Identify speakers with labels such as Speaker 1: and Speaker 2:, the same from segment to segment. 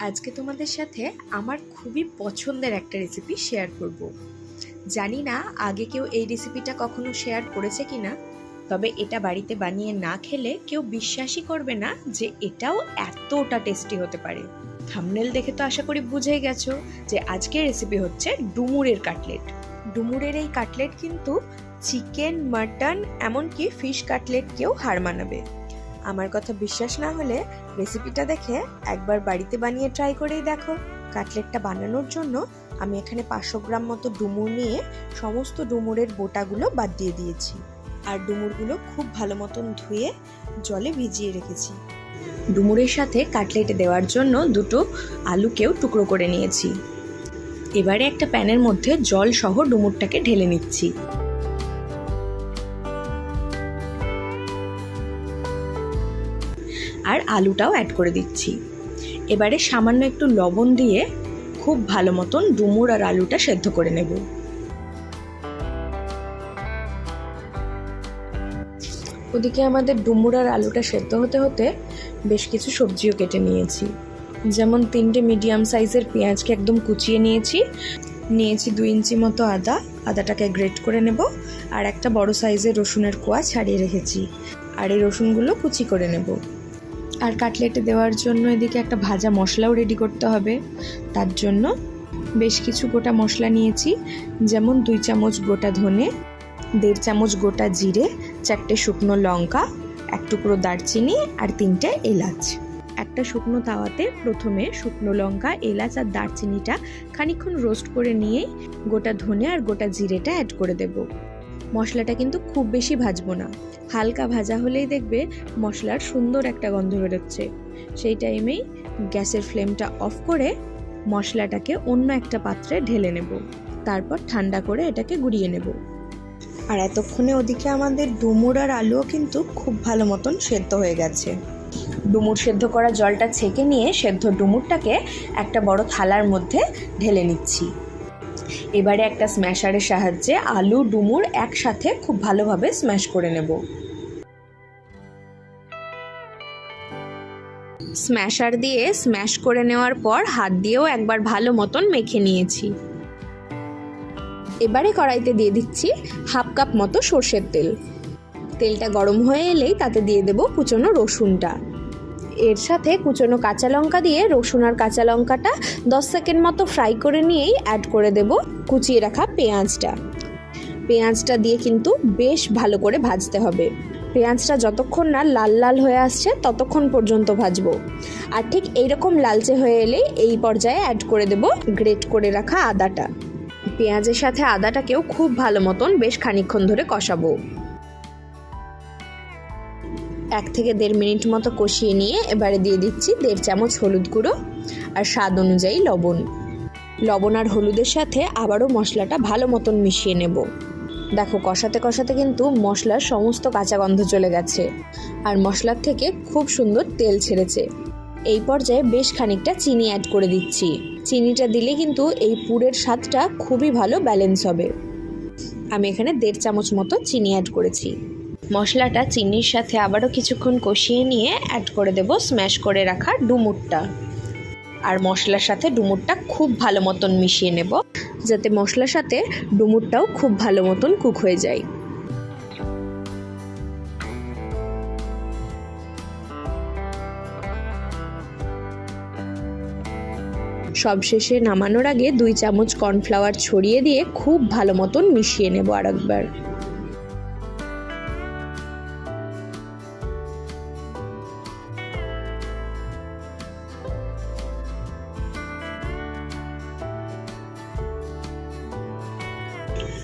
Speaker 1: আজকে তোমাদের সাথে আমার খুবই পছন্দের একটা রেসিপি শেয়ার করব। জানি না আগে কেউ এই রেসিপিটা কখনো শেয়ার করেছে কি না তবে এটা বাড়িতে বানিয়ে না খেলে কেউ বিশ্বাসই করবে না যে এটাও এতটা টেস্টি হতে পারে। থামনেল দেখে তো আশা করি বুঝেই গেছো যে আজকের রেসিপি হচ্ছে ডুমুরের কাটলেট ডুমুরের এই কাটলেট কিন্তু চিকেন মাটন এমনকি ফিশ কাটলেটকেও হার মানাবে। আমার কথা বিশ্বাস না হলে রেসিপিটা দেখে একবার বাড়িতে বানিয়ে ট্রাই করেই দেখো। কাটলেটটা বানানোর জন্য আমি এখানে পাঁচশো গ্রাম মতো ডুমুর নিয়ে সমস্ত ডুমুরের বোটাগুলো বাদ দিয়ে দিয়েছি। আর ডুমুরগুলো খুব ভালো মতন ধুয়ে জলে ভিজিয়ে রেখেছি। ডুমুরের সাথে কাটলেটে দেওয়ার জন্য দুটো আলুকেও টুকরো করে নিয়েছি। এবারে একটা প্যানের মধ্যে জল সহ ডুমুরটাকে ঢেলে নিচ্ছি। আর আলুটাও অ্যাড করে দিচ্ছি। এবারে সামান্য একটু লবণ দিয়ে খুব ভালো মতন ডুমুর আর আলুটা সেদ্ধ করে নেব। ওদিকে আমাদের ডুমুর আর আলুটা সেদ্ধ হতে হতে বেশ কিছু সবজিও কেটে নিয়েছি। যেমন তিনটে মিডিয়াম সাইজের পেঁয়াজকে একদম কুচিয়ে নিয়েছি। নিয়েছি দুই ইঞ্চি মতো আদা, আদাটাকে গ্রেট করে নেব আর একটা বড় সাইজের রসুনের কোয়া ছাড়িয়ে রেখেছি। আর এই রসুনগুলো কুচি করে নেব। আর কাটলেটে দেওয়ার জন্য এদিকে একটা ভাজা মশলাও রেডি করতে হবে। তার জন্য বেশ কিছু গোটা মশলা নিয়েছি, যেমন দুই চামচ গোটা ধনে, দেড় চামচ গোটা জিরে, চারটে শুকনো লঙ্কা, এক টুকরো দারচিনি আর তিনটে এলাচ। একটা শুকনো তাওয়াতে প্রথমে শুকনো লঙ্কা, এলাচ আর দারচিনিটা খানিক্ষণ রোস্ট করে নিয়েই গোটা ধনে আর গোটা জিরেটা অ্যাড করে দেব। মশলাটা কিন্তু খুব বেশি ভাজবো না। হালকা ভাজা হলেই দেখবে মশলার সুন্দর একটা গন্ধ বেরোচ্ছে। সেই টাইমেই গ্যাসের ফ্লেমটা অফ করে মশলাটাকে অন্য একটা পাত্রে ঢেলে নেব। তারপর ঠান্ডা করে এটাকে গুঁড়িয়ে নেব। আর এতক্ষণে ওদিকে আমাদের ডুমুর আর আলুও কিন্তু খুব ভালো মতন সেদ্ধ হয়ে গেছে। ডুমুর সেদ্ধ করা জলটা ছেঁকে নিয়ে সেদ্ধ ডুমুরটাকে একটা বড় থালার মধ্যে ঢেলে নিচ্ছি। এবারে একটা স্ম্যাশারের সাহায্যে আলু, ডুমুর একসাথে খুব ভালোভাবে স্ম্যাশ করে নেব। স্ম্যাশার দিয়ে স্ম্যাশ করে নেওয়ার পর হাত দিয়েও একবার ভালো মতন মেখে নিয়েছি। এবারে কড়াইতে দিয়ে দিচ্ছি হাফ কাপ মতো সর্ষের তেল। তেলটা গরম হয়ে এলেই তাতে দিয়ে দেব কুচনো রসুনটা। এর সাথে কুচনো কাঁচা লঙ্কা দিয়ে রসুন আর কাঁচা লঙ্কাটা দশ সেকেন্ড মতো ফ্রাই করে নিয়েই অ্যাড করে দেব কুচিয়ে রাখা পেঁয়াজটা। পেঁয়াজটা দিয়ে কিন্তু বেশ ভালো করে ভাজতে হবে। পেঁয়াজটা যতক্ষণ না লাল লাল হয়ে আসছে ততক্ষণ পর্যন্ত ভাজবো। আর ঠিক এইরকম লালচে হয়ে এলেই এই পর্যায়ে অ্যাড করে দেব গ্রেট করে রাখা আদাটা। পেঁয়াজের সাথে আদাটাকেও খুব ভালো মতন বেশ খানিক্ষণ ধরে কষাবো। এক থেকে দেড় মিনিট মতো কষিয়ে নিয়ে এবারে দিয়ে দিচ্ছি দেড় চামচ হলুদ গুঁড়ো আর স্বাদ অনুযায়ী লবণ। লবণ আর হলুদের সাথে আবারও মশলাটা ভালো মতন মিশিয়ে নেব। দেখো, কষাতে কষাতে কিন্তু মশলার সমস্ত কাঁচা গন্ধ চলে গেছে আর মশলার থেকে খুব সুন্দর তেল ছেড়েছে। এই পর্যায়ে বেশ খানিকটা চিনি অ্যাড করে দিচ্ছি। চিনিটা দিলে কিন্তু এই পুরের স্বাদটা খুবই ভালো ব্যালেন্স হবে। আমি এখানে দেড় চামচ মতো চিনি অ্যাড করেছি। মশলাটা চিনির সাথে আবারও কিছুক্ষণ কষিয়ে নিয়ে অ্যাড করে দেব স্ম্যাশ করে রাখা ডুমুরটা। আর মশলার সাথে ডুমুরটা খুব ভালো মতন মিশিয়ে নেব, যাতে মশলার সাথে ডুমুরটাও খুব ভালো মতন কুক হয়ে যায়। সবশেষে নামানোর আগে দুই চামচ কর্নফ্লাওয়ার ছড়িয়ে দিয়ে খুব ভালো মতন মিশিয়ে নেব আরেকবার।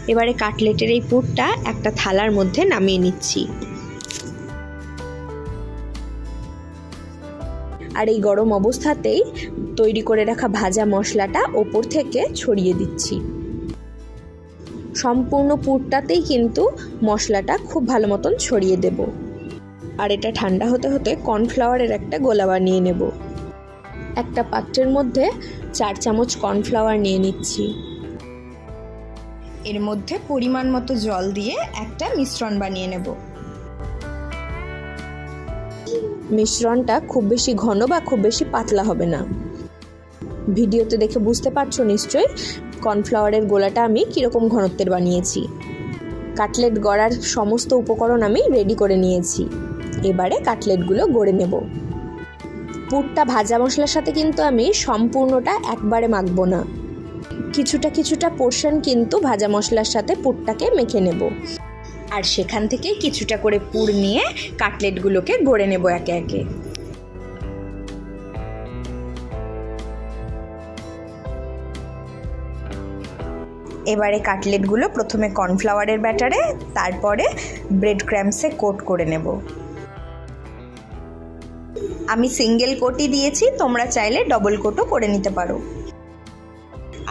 Speaker 1: এবারে কাটলেটের এই পুরটা একটা থালার মধ্যে নামিয়ে নিচ্ছি। আর এই গরম অবস্থাতেই তৈরি করে রাখা ভাজা মশলাটা ওপর থেকে ছড়িয়ে দিচ্ছি। সম্পূর্ণ পুরটাতেই কিন্তু মশলাটা খুব ভালো মতন ছড়িয়ে দেব। আর এটা ঠান্ডা হতে হতে কর্নফ্লাওয়ারের একটা গোলা বানিয়ে নেব। একটা পাত্রের মধ্যে চার চামচ কর্নফ্লাওয়ার নিয়ে নিচ্ছি। এর মধ্যে পরিমাণ মতো জল দিয়ে একটা মিশ্রণ বানিয়ে নেব। মিশ্রণটা খুব বেশি ঘন বা খুব বেশি পাতলা হবে না। ভিডিওতে দেখে বুঝতে পারছ নিশ্চয়ই কর্নফ্লাওয়ারের গোলাটা আমি কীরকম ঘনত্বের বানিয়েছি। কাটলেট গড়ার সমস্ত উপকরণ আমি রেডি করে নিয়েছি। এবারে কাটলেটগুলো গড়ে নেব। পুরটা ভাজা মশলার সাথে কিন্তু আমি সম্পূর্ণটা একবারে মাখবো না। কিছুটা কিছুটা পোর্শন কিন্তু ভাজা মশলার সাথে পুরটাকে মেখে নেব। আর সেখান থেকে কিছুটা করে পুর নিয়ে কাটলেটগুলোকে গড়ে নেব একে একে। এবারে কাটলেটগুলো প্রথমে কর্নফ্লাওয়ারের ব্যাটারে, তারপরে ব্রেড ক্র্যাম্পসে কোট করে নেব। আমি সিঙ্গেল কোটই দিয়েছি, তোমরা চাইলে ডবল কোটও করে নিতে পারো।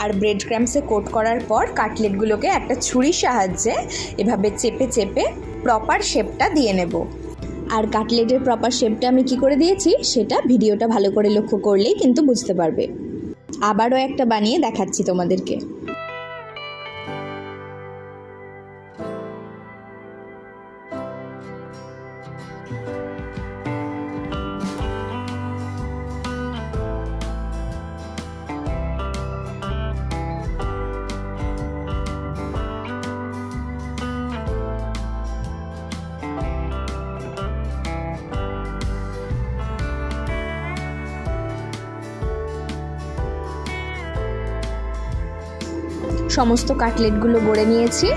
Speaker 1: আর ব্রেড ক্র্যাম্পসে কোট করার পর কাটলেটগুলোকে একটা ছুরির সাহায্যে এভাবে চেপে চেপে প্রপার শেপটা দিয়ে নেব। আর কাটলেটের প্রপার শেপটা আমি কি করে দিয়েছি? সেটা ভিডিওটা ভালো করে লক্ষ্য করলেই কিন্তু বুঝতে পারবে। আবারও একটা বানিয়ে দেখাচ্ছি তোমাদেরকে। সমস্ত কাটলেটগুলো গড়ে নিয়েছি।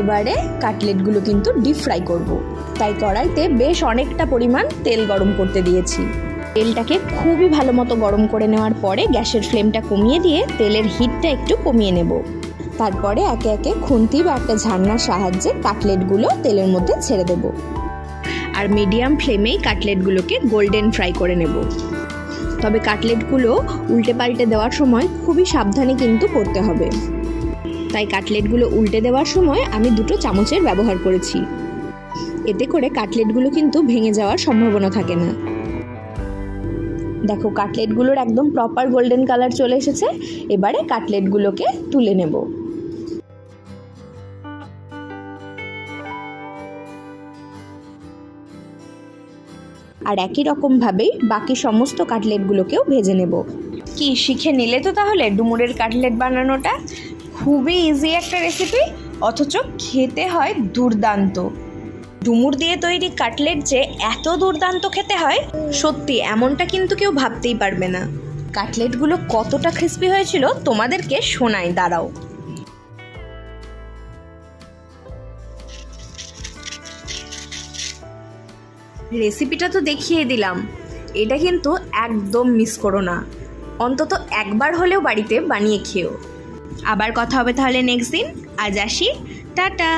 Speaker 1: এবারে কাটলেটগুলো কিন্তু ডিপ ফ্রাই করব। তাই কড়াইতে বেশ অনেকটা পরিমাণ তেল গরম করতে দিয়েছি। তেলটাকে খুবই ভালো মতো গরম করে নেওয়ার পরে গ্যাসের ফ্লেমটা কমিয়ে দিয়ে তেলের হিটটা একটু কমিয়ে নেব। তারপরে একে একে খুন্তি বা একটা ঝান্নার সাহায্যে কাটলেটগুলো তেলের মধ্যে ছেড়ে দেব। আর মিডিয়াম ফ্লেমেই কাটলেটগুলোকে গোল্ডেন ফ্রাই করে নেব। তবে কাটলেটগুলো উল্টে পাল্টে দেওয়ার সময় খুবই সাবধানে কিন্তু করতে হবে। তাই কাটলেটগুলো উল্টে দেওয়ার সময় আমি দুটো চামচের ব্যবহার করেছি। এতে করে কাটলেটগুলো কিন্তু ভেঙে যাওয়ার সম্ভাবনা থাকে না। দেখো, কাটলেটগুলোর একদম প্রপার গোল্ডেন কালার চলে এসেছে। এবারে কাটলেটগুলোকে তুলে নেব। আর একই রকমভাবেই বাকি সমস্ত কাটলেটগুলোকেও ভেজে নেব। কি, শিখে নিলে তো তাহলে ডুমুরের কাটলেট বানানোটা? খুবই ইজি একটা রেসিপি অথচ খেতে হয় দুর্দান্ত। ডুমুর দিয়ে তৈরি কাটলেট যে এত দুর্দান্ত খেতে হয়, সত্যি এমনটা কিন্তু কেউ ভাবতেই পারবে না। কাটলেটগুলো কতটা ক্রিস্পি হয়েছিল তোমাদেরকে শোনাই, দাঁড়াও। রেসিপিটা তো দেখিয়ে দিলাম, এটা কিন্তু একদম মিস করো না। অন্তত একবার হলেও বাড়িতে বানিয়ে খেও আবার কথা হবে তাহলে নেক্সট দিন। আজ আসি। টাটা।